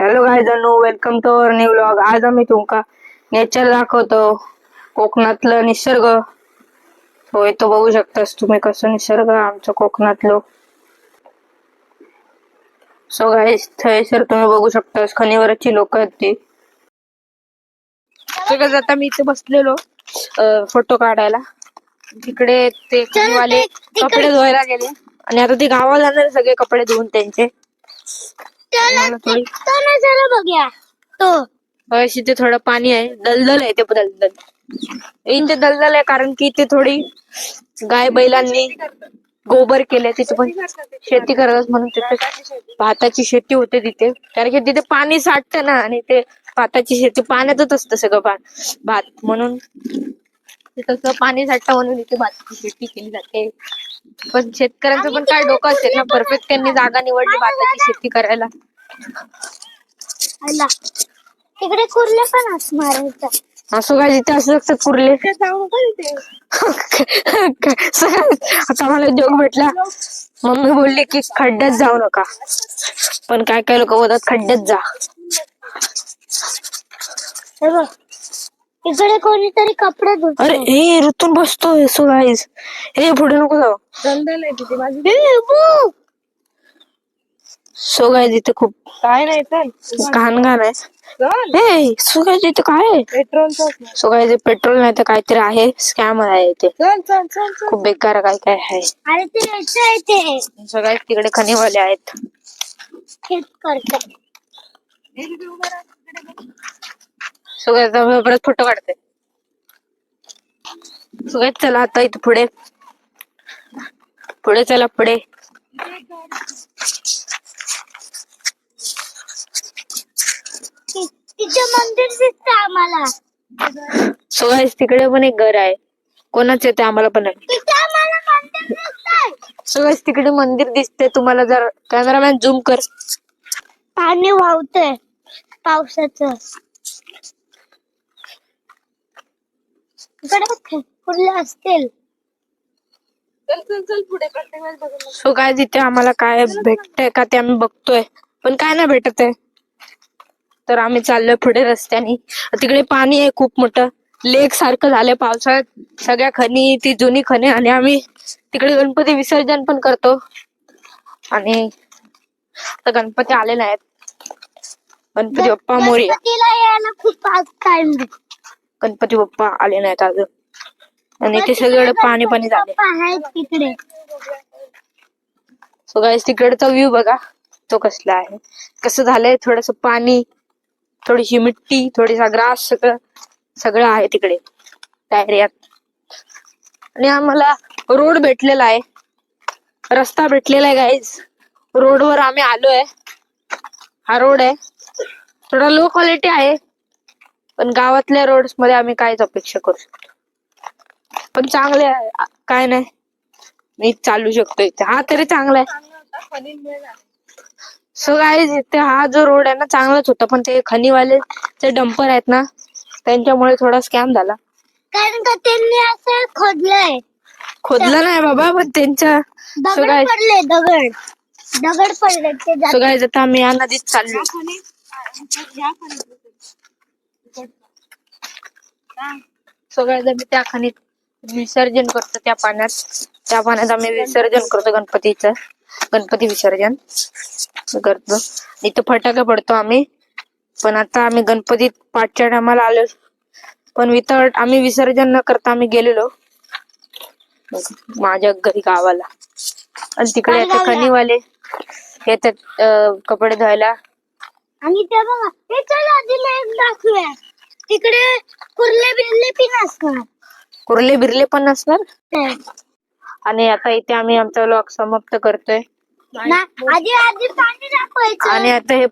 Hello guys जणू welcome to our new vlog आज आम्ही तुमका नेचर दाखवतो. कोकणातलं निसर्ग. होय तो बघू शकतास तुम्ही कसं निसर्ग आमचं कोकणातलं. सो गाय थंयसर तुम्ही बघू शकतास खनिवरची लोक आहेत ती. सगळं आता मी इथे बसलेलो फोटो काढायला. तिकडे ते खनिवाले कपडे धुवायला गेले. आणि आता ते गावाला जाणार सगळे कपडे धुवून त्यांचे. मला थोडी तो नजारा बघूया. तो. अशी ते थोडं पाणी आहे. दलदल आहे ते दलदल. इथे दलदल आहे कारण की इथे थोडी गाय बैलांनी गोबर केले तिथे पण शेती करतात म्हणून तिथे भाताची शेती होते तिथे. कारण की तिथे पाणी साठतं ना आणि ते भाताची शेती पाण्यातच असतं सगळं पा भात म्हणून. ते तसं पाणी साठतं म्हणून इथे भाताची शेती केली जाते. पण शेतकऱ्यांचं पण काय डोकं असेल ना? परफेक्ट त्यांनी जागा निवडली भाताची शेती करायला. आला. तिकडे कुर्ले पण असणार आहेत. असं काय जिथे असू शकतात कुर्ले. आता मला जोक भेटला. मम्मी बोलली की खड्ड्यात जाऊ नका. पण काय काय लोक बोलतात खड्ड्यात जा. हे बघ. इकडे कोणीतरी कपडे धुत. अरे हे ऋतून बसतोय सो गाईज हे पुढे नको जाऊ. सो गाईज इथे खूप काय नाही चल. घाण घाण आहे. चल. हे सो गाईज इथे काय आहे? पेट्रोल सो गाईज पेट्रोल नाही तर काहीतरी आहे. स्कॅम आहे इथे. चल चल चल चल. खूप बेकार काय काय आहे. अरे ते यायचं आहे ते. सो गाईज तिकडे खनिवाले आहेत. हेच करतात सो गाईज आता परत फोटो काढते. सो गाईज चला आता इथे पुढे. पुढे चला पुढे. मंदिर दिसतं आम्हाला. सो गाईज तिकडे पण एक घर आहे. कोणाच येते आम्हाला पण नाही. तिथे आम्हाला मंदिर दिसतंय. सो गाईज तिकडे मंदिर दिसते तुम्हाला जर कॅमेरामॅन झूम कर. पाणी वाहतंय पावसाचं. कुर्ले असतील चल चल चल पुढे प्रत्येक वेळेस बघून सो काय तिथे आम्हाला काय भेटतंय का ते आम्ही बघतोय. पण काय नाही भेटत आहे तर आम्ही चाललोय पुढे रस्त्याने. तिकडे पाणी आहे खूप मोठं. लेक सारखं झालंय पावसाळ्यात. सगळ्या खणी ती जुनी खणी आणि आम्ही तिकडे गणपती विसर्जन पण करतो. आणि आता गणपती आले नाहीत गणपती बाप्पा मोर्या गणपतीला यायला खूप टाइम गणपती बाप्पा आले नाहीत अजून. आणि ते सगळं पाणी पाणी झाले. तिकडे. सो गाईस तिकडचा व्ह्यू बघा. तो कसला आहे. कसं झालंय? थोडस पाणी थोडीशी मिट्टी थोडीसा ग्रास सगळं सगळं आहे तिकडे. त्या एरियात आणि आम्हाला रोड भेटलेला आहे. रस्ता भेटलेला आहे गाईज रोडवर आम्ही आलोय. हा रोड आहे. थोडा लो क्वालिटी आहे. पण गावातल्या रोड्समध्ये आम्ही काहीच अपेक्षा करू शकतो. पण चांगले आहे. काय नाही. मी चालू शकतो इथे. हा तरी चांगला आहे. सो गाईज इथे हा जो रोड आहे ना चांगलाच होता. पण ते खनिवाले जे डंपर आहेत ना त्यांच्यामुळे थोडा स्कॅम झाला. कारण का त्यांनी असं खोदलंय. खोदला नाही बाबा पण त्यांच्या सो दगड पडले दगड. दगड पडले ते जात- आता आम्ही या नदीत चाललो. आम्ही त्या खनीत विसर्जन करतो त्या पाण्यात. त्या पाण्यात आम्ही विसर्जन करतो गणपतीचं. गणपती विसर्जन करतो. इथं फटाका पडतो आम्ही. पण आता आम्ही गणपतीत पाचच्या टायमाला आलो. पण वितट आम्ही विसर्जन न करता आम्ही गेलेलो. माझ्या घरी गावाला. आणि तिकडे येतात खनिवाले येतात कपडे धुवायला. आणि ते बघा तिकडे कुर्ले बिर्ले पिन असणार कुर्ले बिरले पण नसणार ते. आणि आता इथे आम्ही आमचा व्लॉग समाप्त करतोय. ना आधी आधी पाणी दाखवायचं आणि आता हे